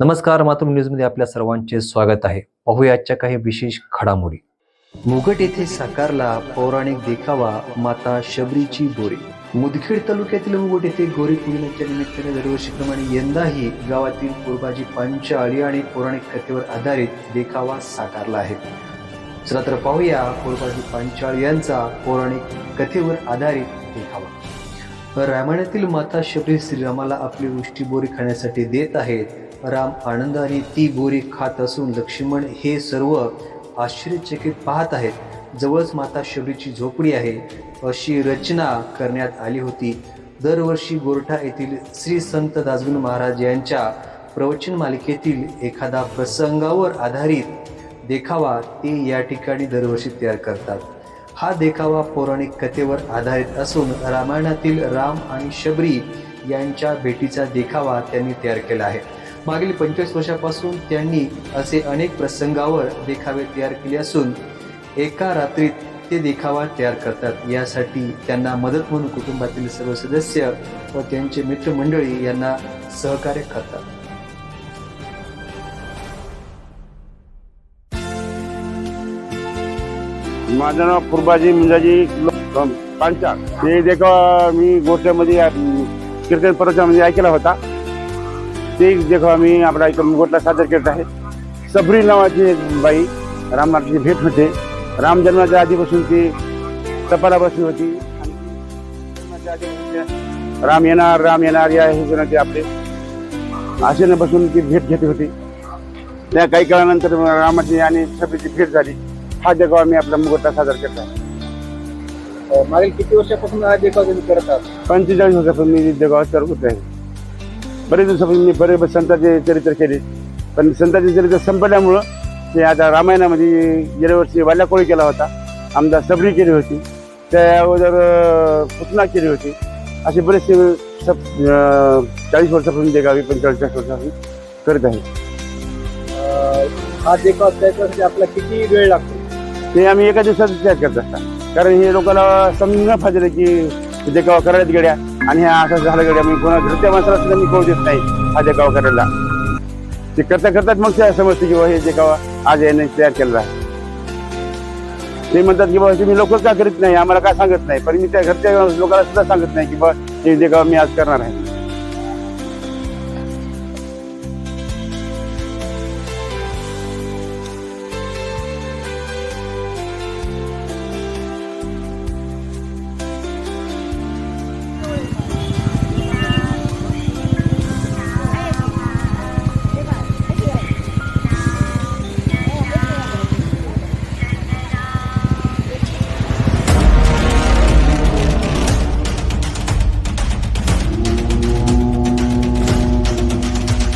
नमस्कार मातृ न्यूजमध्ये आपल्या सर्वांचे स्वागत आहे. पाहूया आजच्या काही विशेष घडामोडी. मुगट येथे साकारला पौराणिक देखावा माता शबरीची गोरी. मुदखेड तालुक्यातील मुगट येथे गोरी पूजनाच्या निमित्ताने दरवर्षीप्रमाणे यंदाही गावातील पूर्वाजी पंचाळी आणि पौराणिक कथेवर आधारित देखावा साकारला आहे. चला तर पाहूया पूर्वाजी पंचाळ यांचा पौराणिक कथेवर आधारित देखावा. रामायणातील माता शबरी श्रीरामाला आपली वृष्टी बोरी खाण्यासाठी देत आहेत. राम आनंदाने ती बोरी खात असून लक्ष्मण हे सर्व आश्चर्यचकित पाहत आहेत. जवळच माता शबरीची झोपडी आहे. अशी रचना करण्यात आली होती. दरवर्षी गोरठा येथील श्री संत दासगुण महाराज यांच्या प्रवचन मालिकेतील एखादा प्रसंगावर आधारित देखावा ते या ठिकाणी दरवर्षी तयार करतात. हा देखावा पौराणिक कथेवर आधारित असून रामायणातील राम आणि शबरी यांच्या भेटीचा देखावा त्यांनी तयार केला आहे. मागील पंचवीस वर्षापासून त्यांनी असे अनेक प्रसंगावर देखावे तयार केले असून एका रात्रीत ते देखावा तयार करतात. यासाठी त्यांना मदत म्हणून कुटुंबातील सर्व सदस्य व त्यांचे मित्रमंडळी यांना सहकार्य करतात. माझं नाव पूर्बाजी मुंजाजी पांचा ते देखा मी गोठ्यामध्ये कीर्तन कीर्तन म्हणजे ऐकला होता. ते देखा मी आपला इकडून गोटला सादर करत आहे. सबरी नावाची एक बाई रामाची भेट होते. राम जन्माच्या आधीपासून ती तपाला बसली होती. ते राम येणार राम येणार या हे आपले आशेनं बसून ती भेट घेतली होती. त्या काही काळानंतर रामाची आणि सबरीची भेट झाली. हा देखावा मी आपला मुगटा सादर करत आहे. मागील किती वर्षापासून हा देखाव तुम्ही करत आहात? पंचेचाळीस वर्षापासून मी देखावा करत आहे. बरेच दिवसापासून मी बरेच संतांचे चरित्र केले. पण संतांचे चरित्र संपल्यामुळं ते आता रामायणामध्ये गेल्या वर्षी वाल्याकोळी केला होता. आमदार सबरी केली होती. त्या अगोदर पुतना केली होती. असे बरेचसे सब चाळीस वर्षापासून देखावे पंचेचाळीस वर्षापासून करत आहे. हा देखाव त्याच्यासाठी आपला किती वेळ लागतो? ते आम्ही एका दिवसात तयार करत असतात. कारण हे लोकांना समजून न फायदे की देखावा करायला गड्या आणि हे असं झालं गड्या मी कोणा घरच्या माणसाला सुद्धा मी कळू देत नाही माझ्या गावकऱ्याला. ते करता करतात मग त्या समजते की बा हे देखावा आज याने तयार केलेला आहे. ते म्हणतात की बाबा तुम्ही लोक का करीत नाही? आम्हाला काय सांगत नाही? पण मी त्या घरच्या लोकांना सुद्धा सांगत नाही की बाबा हे जे गाव मी आज करणार आहे.